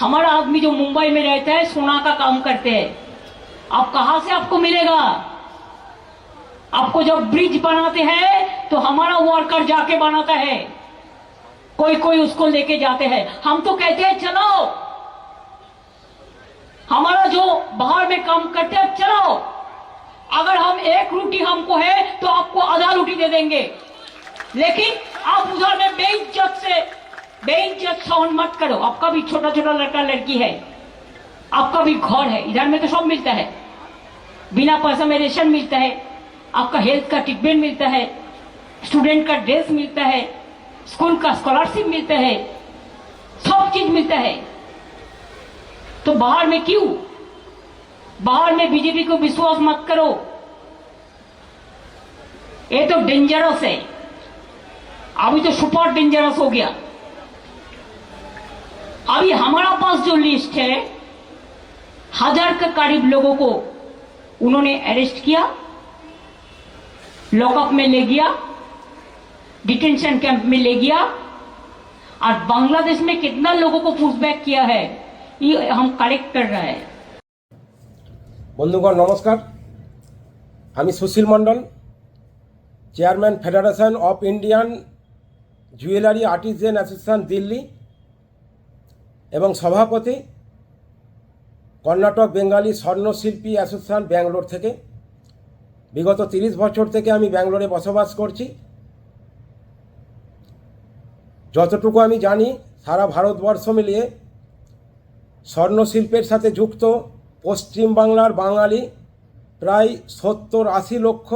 हमारा आदमी जो मुंबई में रहता है, सोना का काम करते हैं। अब कहाँ से आपको मिलेगा? आपको जब ब्रिज बनाते हैं तो हमारा वर्कर जाके बनाता है। कोई कोई उसको लेके जाते हैं। हम तो कहते हैं, चलो। हमारा जो बाहर में काम करते हैं, चलो। अगर हम एक रोटी हमको है तो आपको आधा रोटी दे देंगे। लेकिन आप उधर में बेइज्जत से बेइज्जत साउंड मत करो। आपका भी छोटा छोटा लड़का, लड़की है आपका भी घर है, इधर में तो सब मिलता है। बिना पैसा में रेशन मिलता है, आपका हेल्थ का ट्रीटमेंट मिलता है स्टूडेंट का ड्रेस मिलता है स्कूल का स्कॉलरशिप मिलता है, सब चीज़ मिलता है। तो बाहर में क्यों? बाहर में बीजेपी को विश्वास मत करो। ये तो डेंजरस है। अभी तो सुपर डेंजरस हो गया। अभी हमारा पास जो लिस्ट है हजार के करीब लोगों को उन्होंने अरेस्ट किया लॉकअप में ले गया डिटेंशन कैंप में ले गया और बांग्लादेश में कितना लोगों को पुशबैक किया है ये हम कलेक्ट कर रहे हैं বন্ধুগণ নমস্কার আমি Sushil Mondal chairman federation of Indian jewellery artisan association Delhi এবং সভাপতি কর্ণাটক বেঙ্গালি স্বর্ণশিল্পী অ্যাসোসিয়েশন ব্যাঙ্গালোর থেকে। বিগত তিরিশ বছর থেকে আমি ব্যাঙ্গালোরে বসবাস করছি। যতটুকু আমি জানি, সারা ভারতবর্ষ মিলিয়ে স্বর্ণশিল্পের সাথে যুক্ত পশ্চিম বাংলার বাঙালি প্রায় সত্তর আশি লক্ষ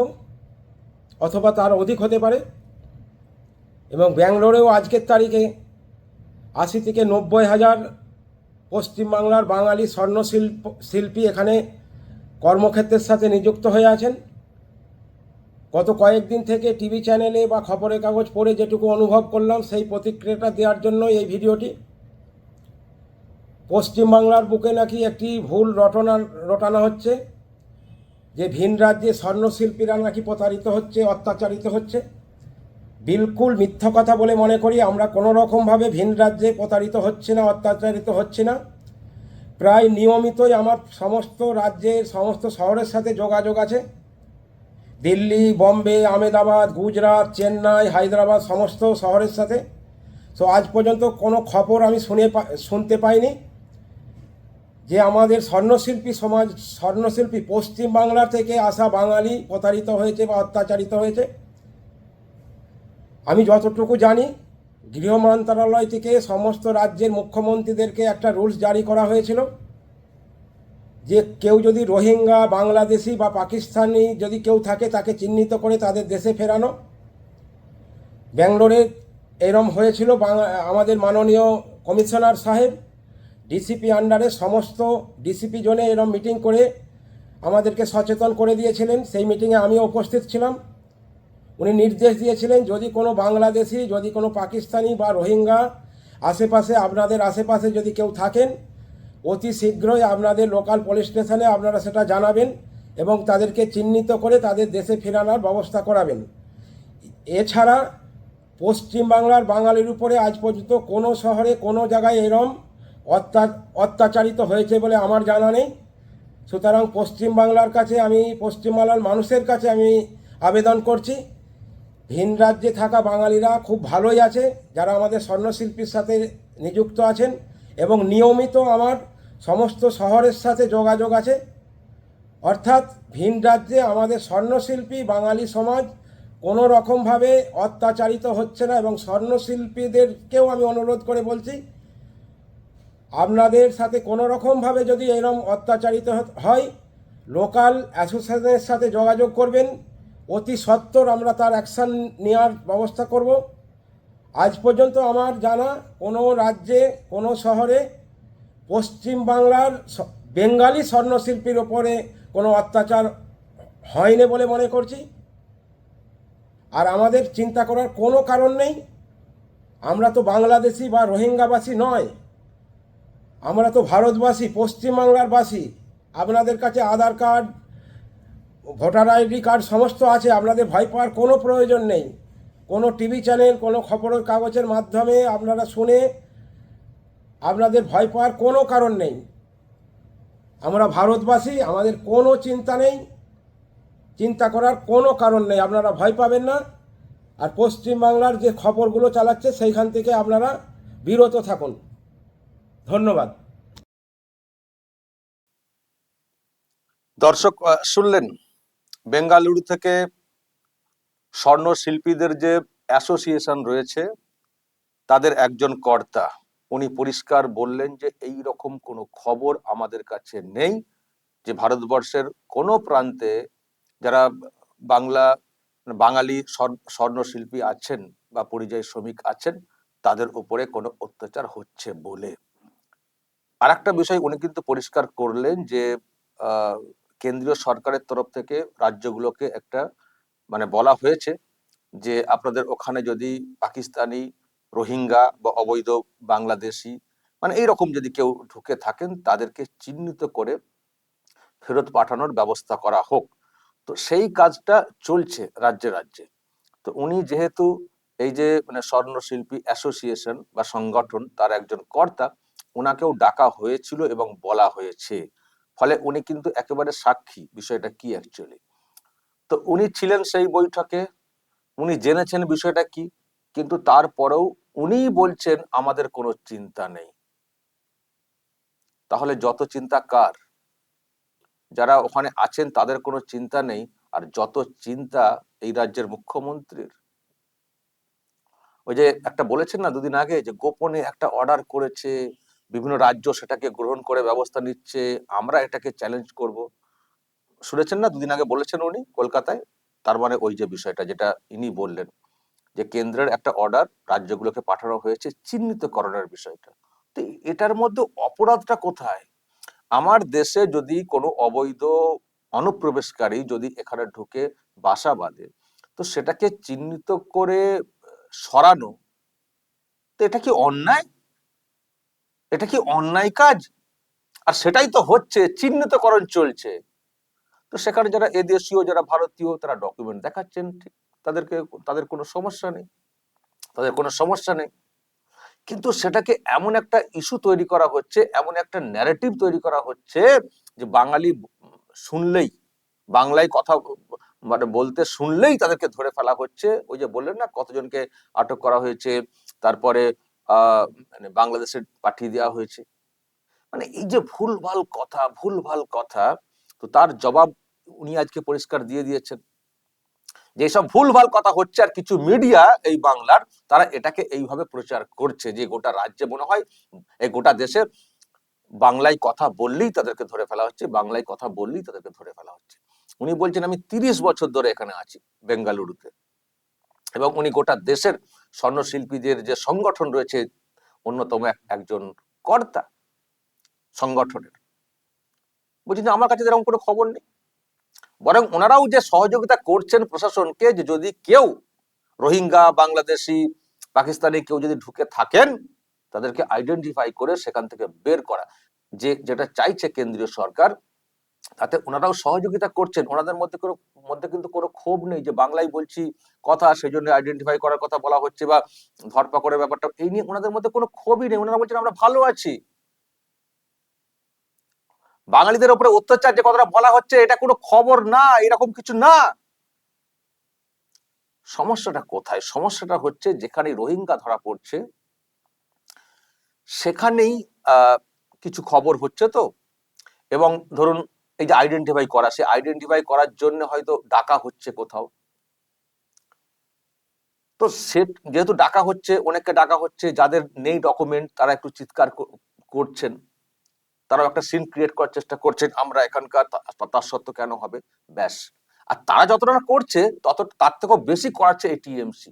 অথবা তার অধিক হতে পারে। এবং ব্যাঙ্গালোরেও আজকের তারিখে আশি থেকে নব্বই হাজার পশ্চিমবাংলার বাঙালি স্বর্ণশিল্প শিল্পী এখানে কর্মক্ষেত্রের সাথে নিযুক্ত হয়ে আছেন। গত কয়েকদিন থেকে টিভি চ্যানেলে বা খবরের কাগজ পড়ে যেটুকু অনুভব করলাম, সেই প্রতিক্রিয়াটা দেওয়ার জন্য এই ভিডিওটি। পশ্চিমবাংলার বুকে নাকি একটি ভুল রটনা, রটানো হচ্ছে, যে ভিন রাজ্যে স্বর্ণশিল্পীরা নাকি প্রতারিত হচ্ছে, অত্যাচারিত হচ্ছে। বিলকুল মিথ্যা কথা বলে মনে করি, আমরা কোনো রকমভাবে ভিন রাজ্যে প্রতারিত হচ্ছে না, অত্যাচারিত হচ্ছে না। প্রায় নিয়মিতই আমার সমস্ত রাজ্যের সমস্ত শহরের সাথে যোগাযোগ আছে। দিল্লি, বম্বে আমেদাবাদ গুজরাট, চেন্নাই, হায়দ্রাবাদ, সমস্ত শহরের সাথে। তো আজ পর্যন্ত কোনো খবর আমি শুনে শুনতে পাইনি যে আমাদের স্বর্ণশিল্পী সমাজ, স্বর্ণশিল্পী পশ্চিম বাংলা থেকে আসা বাঙালি প্রতারিত হয়েছে বা অত্যাচারিত হয়েছে। আমি যতটুকু জানি গৃহ মন্ত্রণালয় থেকে সমস্ত রাজ্যের মুখ্যমন্ত্রীদেরকে একটা রুলস জারি করা হয়েছিল যে কেউ যদি রোহিঙ্গা, বাংলাদেশি বা পাকিস্তানি যদি কেউ থাকে, তাকে চিহ্নিত করে তাদের দেশে ফেরানো। ব্যাঙ্গালোরে এরম হয়েছিল আমাদের মাননীয় কমিশনার সাহেব ডিসিপি আন্ডারে সমস্ত ডিসিপি জোনে এরম মিটিং করে আমাদেরকে সচেতন করে দিয়েছিলেন। সেই মিটিংয়ে আমিও উপস্থিত ছিলাম। উনি নির্দেশ দিয়েছিলেন, যদি কোনো বাংলাদেশি, যদি কোনো পাকিস্তানি বা রোহিঙ্গা আশেপাশে, আপনাদের আশেপাশে যদি কেউ থাকেন, অতি শীঘ্রই আপনাদের লোকাল পুলিশ স্টেশনে আপনারা সেটা জানাবেন এবং তাদেরকে চিহ্নিত করে তাদের দেশে ফেরানোর ব্যবস্থা করাবেন। এছাড়া পশ্চিমবাংলার বাঙালির উপরে আজ পর্যন্ত কোনো শহরে, কোনো জায়গায় এরম অত্যা অত্যাচারিত হয়েছে বলে আমার জানা নেই। সুতরাং পশ্চিমবাংলার কাছে আমি, পশ্চিমবাংলার মানুষের কাছে আমি আবেদন করছি। ভিন রাজ্যে থাকা বাঙালিরা খুব ভালোই আছে, যারা আমাদের স্বর্ণশিল্পীর সাথে নিযুক্ত আছেন এবং নিয়মিত আমার সমস্ত শহরের সাথে যোগাযোগ আছে। অর্থাৎ ভিন রাজ্যে আমাদের স্বর্ণশিল্পী বাঙালি সমাজ কোনো রকমভাবে অত্যাচারিত হচ্ছে না এবং স্বর্ণশিল্পীদেরকেও আমি অনুরোধ করে বলছি, আপনাদের সাথে কোনো রকমভাবে যদি এরম অত্যাচারিত হয়, লোকাল অ্যাসোসিয়েশনের সাথে যোগাযোগ করবেন। অতি সত্বর আমরা তার অ্যাকশান নেওয়ার ব্যবস্থা করব। আজ পর্যন্ত আমার জানা কোনো রাজ্যে, কোনো শহরে পশ্চিম বাংলার বেঙ্গালি স্বর্ণশিল্পীর ওপরে কোনো অত্যাচার হয়নি বলে মনে করছি। আর আমাদের চিন্তা করার কোনো কারণ নেই। আমরা তো বাংলাদেশি বা রোহিঙ্গাবাসী নয়। আমরা তো ভারতবাসী পশ্চিমবাংলার বাসী। আপনাদের কাছে Aadhaar card voter ID card সমস্ত আছে, আপনাদের ভয় পাওয়ার কোনো প্রয়োজন নেই। কোনো টিভি চ্যানেল, কোনো খবরের কাগজের মাধ্যমে আপনারা শুনে আপনাদের ভয় পাওয়ার কোনো কারণ নেই। আমরা ভারতবাসী, আমাদের কোনো চিন্তা নেই। চিন্তা করার কোনো কারণ নেই, আপনারা ভয় পাবেন না। আর পশ্চিমবাংলার যে খবরগুলো চালাচ্ছে, সেইখান থেকে আপনারা বিরত থাকুন। ধন্যবাদ। দর্শক শুনলেন বেঙ্গালুরু থেকে স্বর্ণ শিল্পীদের যে অ্যাসোসিয়েশন রয়েছে, তাদের একজন কর্তা। উনি পরিষ্কার বললেন যে, এই রকম কোনো খবর আমাদের কাছে নেই যে ভারতবর্ষের কোনো প্রান্তে যারা বাংলা, বাঙালি স্বর- স্বর্ণশিল্পী আছেন বা পরিযায়ী শ্রমিক আছেন, তাদের উপরে কোনো অত্যাচার হচ্ছে বলে। আর একটা বিষয় উনি কিন্তু পরিষ্কার করলেন যে কেন্দ্রীয় সরকারের তরফ থেকে রাজ্যগুলোকে একটা মানে বলা হয়েছে যে আপনাদের ওখানে যদি পাকিস্তানি রোহিঙ্গা বা অবৈধ বাংলাদেশি মানে এইরকম যদি কেউ ঢুকে থাকেন, তাদেরকে চিহ্নিত করে ফেরত পাঠানোর ব্যবস্থা করা হোক। তো সেই কাজটা চলছে রাজ্যে রাজ্যে। তো উনি যেহেতু এই যে মানে স্বর্ণশিল্পী অ্যাসোসিয়েশন বা সংগঠন, তার একজন কর্তা ওনাকেও ডাকা হয়েছিল এবং বলা হয়েছে। ফলে উনি কিন্তু একেবারে সাক্ষী বিষয়টা কি অ্যাকচুয়ালি তো উনি ছিলেন সেই বৈঠকে, উনি জেনেছেন বিষয়টা কি, কিন্তু তারপরেও উনি বলছেন আমাদের কোনো চিন্তা নেই। তাহলে যত চিন্তা কার? যারা ওখানে আছেন তাদের কোনো চিন্তা নেই, আর যত চিন্তা এই রাজ্যের মুখ্যমন্ত্রীর। ওই যে একটা বলেছেন না দুদিন আগে যে গোপনে একটা অর্ডার করেছে বিভিন্ন রাজ্য সেটাকে গ্রহণ করে ব্যবস্থা নিচ্ছে, আমরা এটাকে চ্যালেঞ্জ করব। শুনেছেন না? দুদিন আগে বলেছেন উনি কলকাতায়। তার মানে ওই যে বিষয়টা যেটা ইনি বললেন যে কেন্দ্রের একটা অর্ডার রাজ্যগুলোকে পাঠানো হয়েছে চিহ্নিতকরণের বিষয়টা। তো এটার মধ্যে অপরাধটা কোথায়? আমার দেশে যদি কোনো অবৈধ অনুপ্রবেশকারী যদি এখানে ঢুকে বাসা বাঁধে, তো সেটাকে চিহ্নিত করে সরানো, তো এটা কি অন্যায়? এটা কি অন্যায় কাজ? আর সেটাই তো হচ্ছে, চিহ্নিতকরণ চলছে। তো সেখানে যারা এদেশীয়, যারা ভারতীয়, তারা ডকুমেন্ট দেখাচ্ছেন, ঠিক? তাদেরকে, তাদের কোনো সমস্যা নেই। তাদের কোনো সমস্যা নেই। কিন্তু সেটাকে এমন একটা ইস্যু তৈরি করা হচ্ছে, এমন একটা ন্যারেটিভ তৈরি করা হচ্ছে যে বাঙালি শুনলেই, বাংলায় কথা মানে বলতে শুনলেই তাদেরকে ধরে ফেলা হচ্ছে। ওই যে বললেন না, কতজনকে আটক করা হয়েছে, তারপরে মানে বাংলাদেশে পাঠিয়ে দেওয়া হয়েছে। মানে এই যে ভুলভাল কথা ভুলভাল কথা, তো তার জবাব উনি আজকে পরিষ্কার দিয়ে দিয়েছেন। যেসব ভুলভাল কথা হচ্ছে আর কিছু মিডিয়া এই বাংলার, তারা এটাকে এইভাবে প্রচার করছে যে গোটা রাজ্যে মনে হয়, এই গোটা দেশে বাংলায় কথা বললেই তাদেরকে ধরে ফেলা হচ্ছে, বাংলায় কথা বললেই তাদেরকে ধরে ফেলা হচ্ছে। উনি বলছেন, আমি তিরিশ বছর ধরে এখানে আছি, বেঙ্গালুরুতে। এবং উনি গোটা দেশের স্বর্ণশিল্পীদের যে সংগঠন রয়েছে, অন্যতম একজন কর্তা সংগঠনের। বলছি যে আমার কাছে এরকম কোনো খবর নেই। বরং ওনারাও যে সহযোগিতা করছেন প্রশাসনকে, যে যদি কেউ রোহিঙ্গা, বাংলাদেশি, পাকিস্তানি কেউ যদি ঢুকে থাকেন, তাদেরকে আইডেন্টিফাই করে সেখান থেকে বের করা। যে, যেটা চাইছে কেন্দ্রীয় সরকার তাতে ওনারাও সহযোগিতা করছেন। ওনাদের মধ্যে কোনো, মধ্যে কিন্তু কোনো ক্ষোভ নেই যে বাংলায় বলছি কথা সেই জন্য আইডেন্টিফাই করার কথা বলা হচ্ছে বা ধরপাকড়ের ব্যাপারটা, এই নিয়ে ওনাদের মধ্যে কোনো ক্ষোভই নেই। ওনারা বলছেন, আমরা ভালো আছি। বাঙালিদের উপরে অত্যাচার যে কথাটা বলা হচ্ছে, এটা কোনো খবর না, এরকম কিছু না। সমস্যাটা কোথায়? সমস্যাটা হচ্ছে যেখানে রোহিঙ্গা ধরা পড়ছে, সেখানেই কিছু খবর হচ্ছে তো। এবং ধরুন এই যে আইডেন্টিফাই করা, সে আইডেন্টিফাই করার জন্য হয়তো ডাকা হচ্ছে কোথাও। তো সে যেহেতু ডাকা হচ্ছে, অনেককে ডাকা হচ্ছে, যাদের নেই ডকুমেন্ট তারা একটু চিৎকার করছেন। তারাও একটা সিন ক্রিয়েট করার চেষ্টা করছেন, আমরা এখানকার তার সত্ত্বেও কেন হবে? ব্যাস। আর তারা যতটা করছে, তত, তার থেকেও বেশি করাচ্ছে এই টিএমসি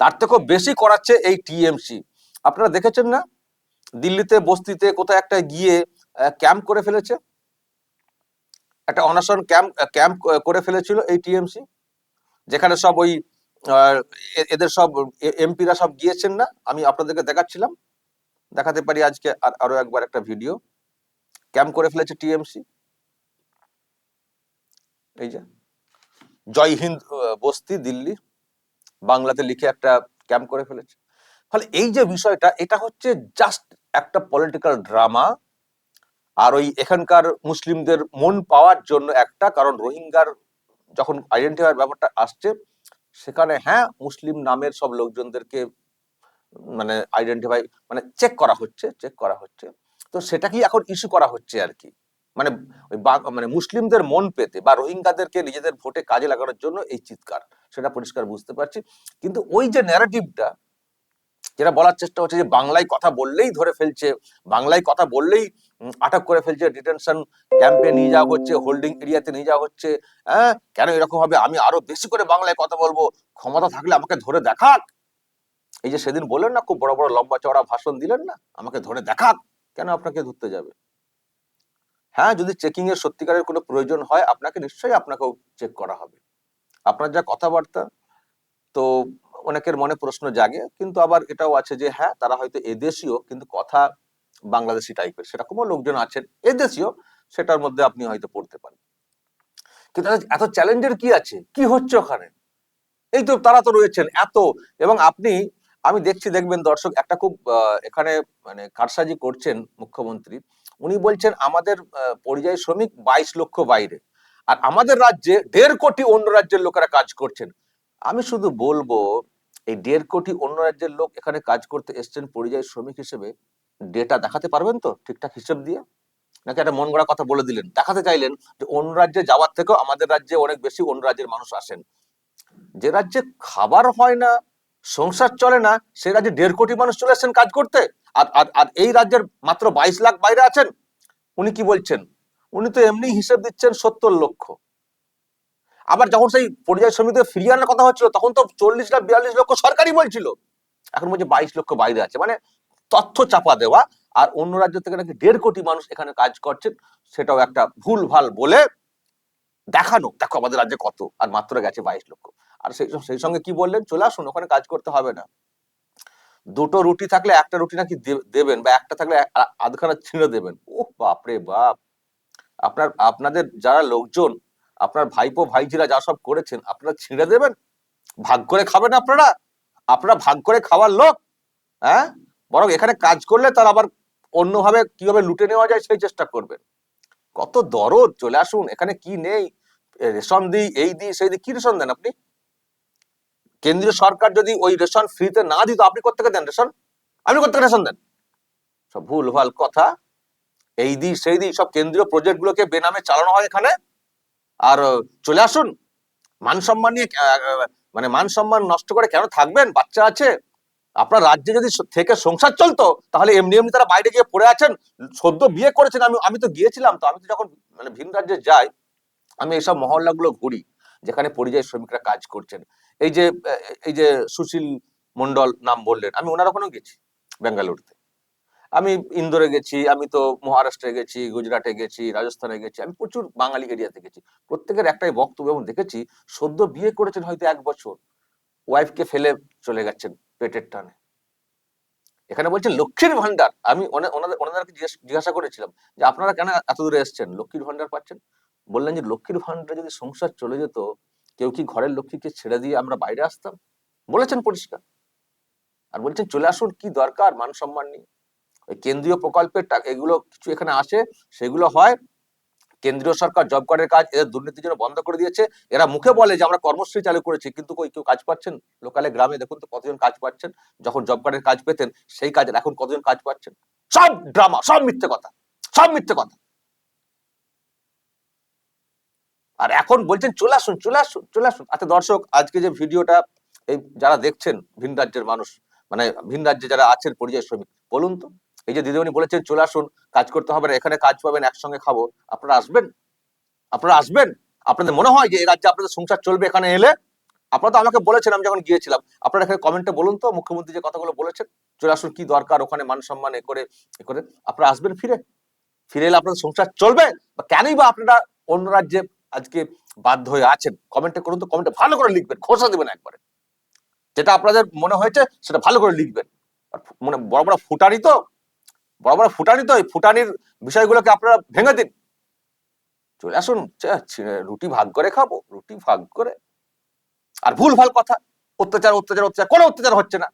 তার থেকেও বেশি করাচ্ছে এই টিএমসি আপনারা দেখেছেন না? দিল্লিতে, বস্তিতে কোথায় একটা গিয়ে ক্যাম্প করে ফেলেছে? একটা অনশন ক্যাম্প ক্যাম্প করে ফেলেছিল এই টিএমসি, যেখানে সব ওই এদের সব এমপিরা সব গিয়েছেন না। আমি আপনাদেরকে দেখাচ্ছিলাম। দেখাতে পারি আজকে আর- আরও একবার একটা ভিডিও। ক্যাম্প করে ফেলেছে টিএমসি। এই যে, জয় হিন্দ বস্তি, দিল্লি, বাংলাতে লিখে একটা ক্যাম্প করে ফেলেছে। ফলে এই যে বিষয়টা, এটা হচ্ছে জাস্ট একটা পলিটিক্যাল ড্রামা আর ওই এখানকার মুসলিমদের মন পাওয়ার জন্য একটা, কারণ রোহিঙ্গার যখন আইডেন্টিফাই ব্যাপারটা আসছে, সেখানে হ্যাঁ মুসলিম নামের সব লোকজনদেরকে মানে আইডেন্টিফাই মানে চেক করা হচ্ছে চেক করা হচ্ছে। তো সেটাকেই এখন ইস্যু করা হচ্ছে আর কি। মানে ওই মানে মুসলিমদের মন পেতে বা রোহিঙ্গাদেরকে নিজেদের ভোটে কাজে লাগানোর জন্য এই চিৎকার, সেটা পরিষ্কার বুঝতে পারছি। কিন্তু ওই যে ন্যারেটিভটা যেটা বলার চেষ্টা হচ্ছে যে বাংলায় কথা বললেই ধরে ফেলছে, বাংলায় কথা বললেই আটক করে ফেলছে ডিটেনশন ক্যাম্পে নিয়ে যাওয়া হচ্ছে হোল্ডিং এরিয়াতে নিয়ে যাওয়া হচ্ছে। হ্যাঁ কেন এরকম হবে? আমি আরও বেশি করে বাংলায় কথা বলব। ক্ষমতা থাকলে আমাকে ধরে দেখাক। এই যে সেদিন বললেন না, খুব বড় বড় লম্বা চওড়া ভাষণ দিলেন না? আমাকে ধরে দেখাক। কেন আপনাকে ধরতে যাবে? হ্যাঁ যদি চেকিং এর সত্যিকারের কোনো প্রয়োজন হয়, আপনাকে নিশ্চয়ই আপনাকেও চেক করা হবে। আপনার যা কথাবার্তা, তো অনেকের মনে প্রশ্ন জাগে, কিন্তু আবার এটাও আছে যে হ্যাঁ তারা হয়তো এদেশীয়, কিন্তু কথা বাংলাদেশি টাইপের সেরকমও লোকজন আছেন। এদেশীয়, সেটার মধ্যে আপনি হয়তো পড়তে পারেন। কিন্তু এত- চ্যালেঞ্জের কি আছে? কি হচ্ছে ওখানে? এই তো তারা তো রয়েছেন, এত। এবং আপনি, আমি দেখছি, দেখবেন দর্শক, একটা খুব এখানে মানে কারসাজি করছেন মুখ্যমন্ত্রী। উনি বলছেন, আমাদের পরিযায়ী শ্রমিক বাইশ লক্ষ বাইরে। আর আমাদের রাজ্যে দেড় কোটি অন্য রাজ্যের লোকেরা কাজ করছেন। আমি শুধু বলব, এই দেড় কোটি অন্য রাজ্যের লোক এখানে কাজ করতে এসছেন পরিযায়ী শ্রমিক হিসেবে। ডেটা দেখাতে পারবেন তো ঠিকঠাক হিসেব দিয়ে? নাকি একটা মন গড়া কথা বলে দিলেন? দেখাতে চাইলেন যে অন্য রাজ্যে যাওয়ার থেকেও আমাদের রাজ্যে অনেক বেশি অন্য রাজ্যের মানুষ আসেন। যে রাজ্যে খাবার হয় না, সংসার চলে না, সে রাজ্যে দেড় কোটি মানুষ চলে আসছেন কাজ করতে। আর আর এই রাজ্যের মাত্র বাইশ লাখ বাইরে আছেন। উনি কি বলছেন? উনি তো এমনি হিসেব দিচ্ছেন সত্তর লক্ষ। আবার যখন সেই পরিযায়ী শ্রমিকদের ফিরিয়ে আনার কথা হচ্ছিল, তখন তো চল্লিশ লাখ, বিয়াল্লিশ লক্ষ সরকারি বলছিল। এখন বলছে বাইশ লক্ষ বাইরে আছে। মানে তথ্য চাপা দেওয়া, আর অন্য রাজ্য থেকে নাকি দেড় কোটি মানুষ এখানে কাজ করছেন, সেটাও একটা ভুল ভালো বলে দেখানো। দেখো আমাদের রাজ্যে কত, আর মাত্র গেছে বাইশ লক্ষ। আর সেই সেই সঙ্গে কি বললেন? চলে আসুন, ওখানে কাজ করতে হবে না। দুটো রুটি থাকলে একটা রুটি নাকি দেবেন, বা একটা থাকলে আধখানা ছিঁড়ে দেবেন। ও বাপরে বাপ! আপনার, আপনাদের যারা লোকজন, আপনার ভাইপো ভাইজিরা যা সব করেছেন, আপনারা ছিঁড়ে দেবেন? ভাগ করে খাবেন আপনারা? আপনারা ভাগ করে খাওয়ার লোক? হ্যাঁ? বরং এখানে কাজ করলে তার আবার অন্যভাবে কীভাবে লুটে নেওয়া যায় সেই চেষ্টা করবেন কত দরদ, চলে আসুন, এখানে কি নেই? রেশন দিই, এই দিই, সেই দিই, কি রেশন দেন আপনি? কেন্দ্রীয় সরকার যদি ওই রেশন ফ্রিতে না দিত, আপনি কোথেকে দেন রেশন? আপনি কোথেকে রেশন দেন? সব ভুল ভালো কথা। এই দিই, সেই দিই, সব কেন্দ্রীয় প্রজেক্ট গুলোকে বেনামে চালানো হয় এখানে। আর চলে আসুন। মান সম্মান নিয়ে মানে মান সম্মান নষ্ট করে কেন থাকবেন? বাচ্চা আছে। আপনার রাজ্যে যদি থেকে সংসার চলতো, তাহলে এমনি এমনি তারা বাইরে গিয়ে পড়ে আছেন, সদ্য বিয়ে করেছেন, আমি আমি তো গিয়েছিলাম তো, আমি তো যখন মানে ভিন রাজ্যে যাই, আমি এইসব মহল্লাগুলো ঘুরি, যেখানে পরিযায়ী শ্রমিকরা কাজ করছেন। এই যে এই যে সুশীল মন্ডল নাম বললেন, আমি ওনার ওখানেও গেছি, বেঙ্গালুরুতে। আমি ইন্দোরে গেছি, আমি তো মহারাষ্ট্রে গেছি, গুজরাটে গেছি, রাজস্থানে গেছি, আমি প্রচুর বাঙালি এরিয়াতে গেছি। প্রত্যেকের একটাই বক্তব্য এবং দেখেছি, সদ্য বিয়ে করেছেন হয়তো এক বছর ওয়াইফকে ফেলে চলে গেছেন। পেটের টানে। এখানে বলছেন লক্ষ্মীর ভান্ডার আমি ওনাদের, ওনাদেরকে জিজ্ঞেস- জিজ্ঞাসা করেছিলাম যে আপনারা কেন এত দূরে এসছেন? লক্ষ্মীর ভান্ডার পাচ্ছেন? বললেন যে লক্ষ্মীর ভান্ডারে যদি সংসার চলে যেত, কেউ কি ঘরের লক্ষ্মীকে ছেড়ে দিয়ে আমরা বাইরে আসতাম? বলেছেন পরিষ্কার। আর বলছেন চলে আসুন, কি দরকার? মান সম্মান নিয়ে। ওই কেন্দ্রীয় প্রকল্পের টাকা, এগুলো কিছু এখানে আসে, সেগুলো হয় কেন্দ্রীয় সরকার জব কার্ডের কাজ এদের দুর্নীতির জন্য বন্ধ করে দিয়েছে। এরা মুখে বলে যে আমরা কর্মশ্রী চালু করেছি, কিন্তু কই কেউ কাজ পাচ্ছেন? লোকালে গ্রামে দেখুন তো কতজন কাজ পাচ্ছেন। যখন জব কার্ডের কাজ পেতেন, সেই কাজের এখন কতজন কাজ পাচ্ছেন? সব ড্রামা সব মিথ্যে কথা, সব মিথ্যে কথা। আর এখন বলছেন, চলে আসুন চলে আসুন চলে আসুন। আচ্ছা দর্শক, আজকে যে ভিডিওটা, এই যারা দেখছেন, ভিন রাজ্যের মানুষ মানে ভিন রাজ্যে যারা আছেন পরিযায়ী শ্রমিক, বলুন তো। এই যে দিদিমণি বলেছেন, চলে আসুন, কাজ করতে হবে না, এখানে কাজ পাবেন, একসঙ্গে খাব। আপনারা আসবেন? আপনারা আসবেন? আপনাদের মনে হয় যে এই রাজ্যে আপনাদের সংসার চলবে এখানে এলে? আপনারা তো আমাকে বলেছেন, আমি যখন গিয়েছিলাম, আপনারা এখানে কমেন্টে বলুন তো, মুখ্যমন্ত্রী যে কথাগুলো বলেছেন, চলে আসুন, কি দরকার ওখানে মান সম্মান এ করে এ করে? আপনারা আসবেন ফিরে? ফিরে এলে আপনাদের সংসার চলবে? বা কেনই বা আপনারা অন্য রাজ্যে আজকে বাধ্য হয়ে আছেন? কমেন্টে করুন তো কমেন্টে ভালো করে লিখবেন, খোসা দেবেন একবারে। যেটা আপনাদের মনে হয়েছে, সেটা ভালো করে লিখবেন। মানে বড় বড় ফুটানি তো বড় বড় ফুটানি তো ফুটানির বিষয়গুলোকে আপনারা ভেঙে দিন। চলে আসুন রুটি ভাগ করে খাব, রুটি ভাগ করে। আর ভুল ভালো কথা, অত্যাচার অত্যাচার অত্যাচার, কোনো অত্যাচার হচ্ছে না।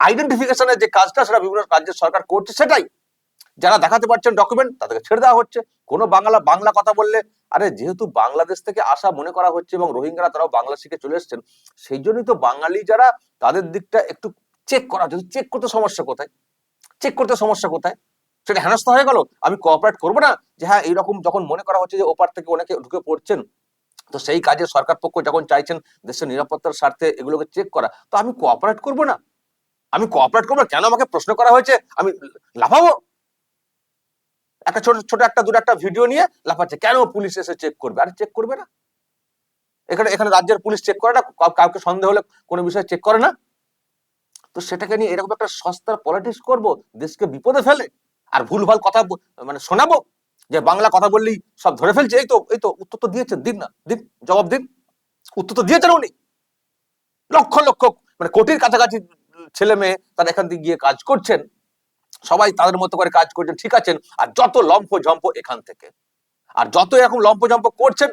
আইডেন্টিফিকেশনের যে কাজটা, সেটা বিভিন্ন রাজ্যের সরকার করছে, সেটাই। যারা দেখাতে পারছেন ডকুমেন্ট তাদেরকে ছেড়ে দেওয়া হচ্ছে। কোনো বাংলা বাংলা কথা বললে, আরে যেহেতু বাংলাদেশ থেকে আসা মনে করা হচ্ছে এবং রোহিঙ্গারা তারাও বাংলা শিখে চলে এসেছেন, সেই জন্যই তো বাঙালি যারা, তাদের দিকটা একটু চেক করা, যদি চেক করতে সমস্যা কোথায়? চেক করতে সমস্যা কোথায়? সেটা হেনস্থা হয়ে গেল? আমি কোঅপারেট করব না? যে হ্যাঁ এইরকম যখন মনে করা হচ্ছে যে ওপার থেকে অনেকে ঢুকে পড়ছেন, তো সেই কাজে সরকার পক্ষ যখন চাইছেন দেশের নিরাপত্তার স্বার্থে এগুলোকে চেক করা, তো আমি কোঅপারেট করব না? আমি কোঅপারেট করব কেন আমাকে প্রশ্ন করা হয়েছে? আমি লাফাবো? একটা ছোট ছোট একটা, দুটো একটা ভিডিও নিয়ে লাফাচ্ছে। কেন পুলিশ এসে চেক করবে? আরে চেক করবে না। এখানে এখানে রাজ্যের পুলিশ চেক করে না? কাউকে সন্দেহ হলে কোনো বিষয়ে চেক করে না? তো সেটাকে নিয়ে এরকম একটা সস্তার পলিটিক্স করব, দেশকে বিপদে ফেলে, আর ভুলভাল কথা মানে শোনাবো, যে বাংলা কথা বললেই সব ধরে ফেলছে, এই তো এই তো, উত্তর তো দিয়েছেন, দিন না, দিন, জবাব দিন, উত্তর তো দিয়েছেন উনি। লক্ষ লক্ষ মানে কোটির কাছাকাছি ছেলে মেয়ে তারা এখান থেকে গিয়ে কাজ করছেন, সবাই তাদের মতো করে কাজ করছেন, ঠিক আছেন, আর যত লম্ফ ঝম্প এখান থেকে, আর যত এরকম লম্ফ ঝম্প করছেন,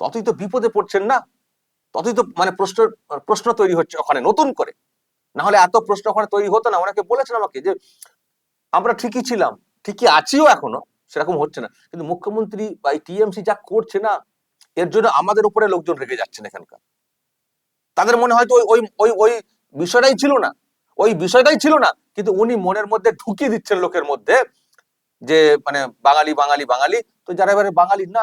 ততই তো বিপদে পড়ছেন না, ততই তো মানে প্রশ্ন প্রশ্ন তৈরি হচ্ছে ওখানে নতুন করে। না হলে এত প্রশ্ন ওখানে তৈরি হতো না। ওনাকে বলেছেন আমাকে যে, আমরা ঠিকই ছিলাম, ঠিকই আছিও এখনও, সেরকম হচ্ছে না। কিন্তু মুখ্যমন্ত্রী বা এই টিএমসি যা করছে না, এর জন্য আমাদের উপরে লোকজন রেগে যাচ্ছেন এখানকার। তাদের মনে হয়তো ওই ওই ওই বিষয়টাই ছিল না, ওই বিষয়টাই ছিল না, কিন্তু উনি মনের মধ্যে ঢুকিয়ে দিচ্ছেন লোকের মধ্যে যে মানে বাঙালি বাঙালি বাঙালি, তো যারা এবারে বাঙালি না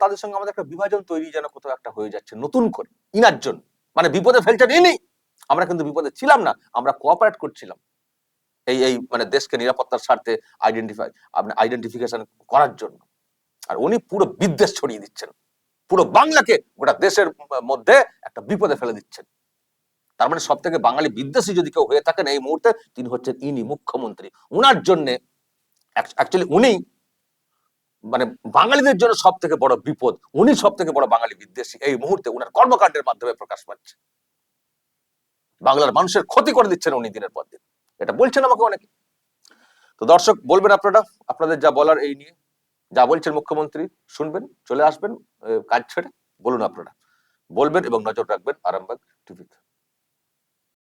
তাদের সঙ্গে আমাদের একটা বিভাজন তৈরি যেন কোথাও একটা হয়ে যাচ্ছে, নতুন করে, ইনার জন্য। মানে বিপদে ফেলছেন ইনি। আমরা কিন্তু বিপদে ছিলাম না, আমরা কোঅপারেট করছিলাম। এই এই মানে দেশকে নিরাপত্তার স্বার্থে আইডেন্টিফাই আপনি আইডেন্টিফিকেশন করার জন্য। আর উনি পুরো বিদ্বেষ ছড়িয়ে দিচ্ছেন। পুরো বাংলাকে গোটা দেশের মধ্যে একটা বিপদে ফেলে দিচ্ছেন। তার মানে সব থেকে বাঙালি বিদ্বেষী যদি কেউ হয়ে থাকেন এই মুহূর্তে, তিনি হচ্ছেন ইনি মুখ্যমন্ত্রী। উনার জন্য অ্যাকচুয়ালি উনি মানে বাঙালিদের জন্য সব থেকে বড় বিপদ, উনি সব থেকে বড় বাঙালি বিদ্বেষী। এই মুহূর্তে উনার কর্মকাণ্ডের মাধ্যমে প্রকাশ পাচ্ছে। বাংলার মানুষের ক্ষতি করে দিচ্ছেন উনি দিনের পর দিন। এটা বলছেন আমাকে অনেকে। তো দর্শক, বলবেন আপনারা, আপনাদের যা বলার এই নিয়ে। যা বলছেন মুখ্যমন্ত্রী, শুনবেন, চলে আসবেন কাজ ছেড়ে। বলুন আপনারা। বলবেন এবং নজর রাখবেন আরামবাগ টিভিতে।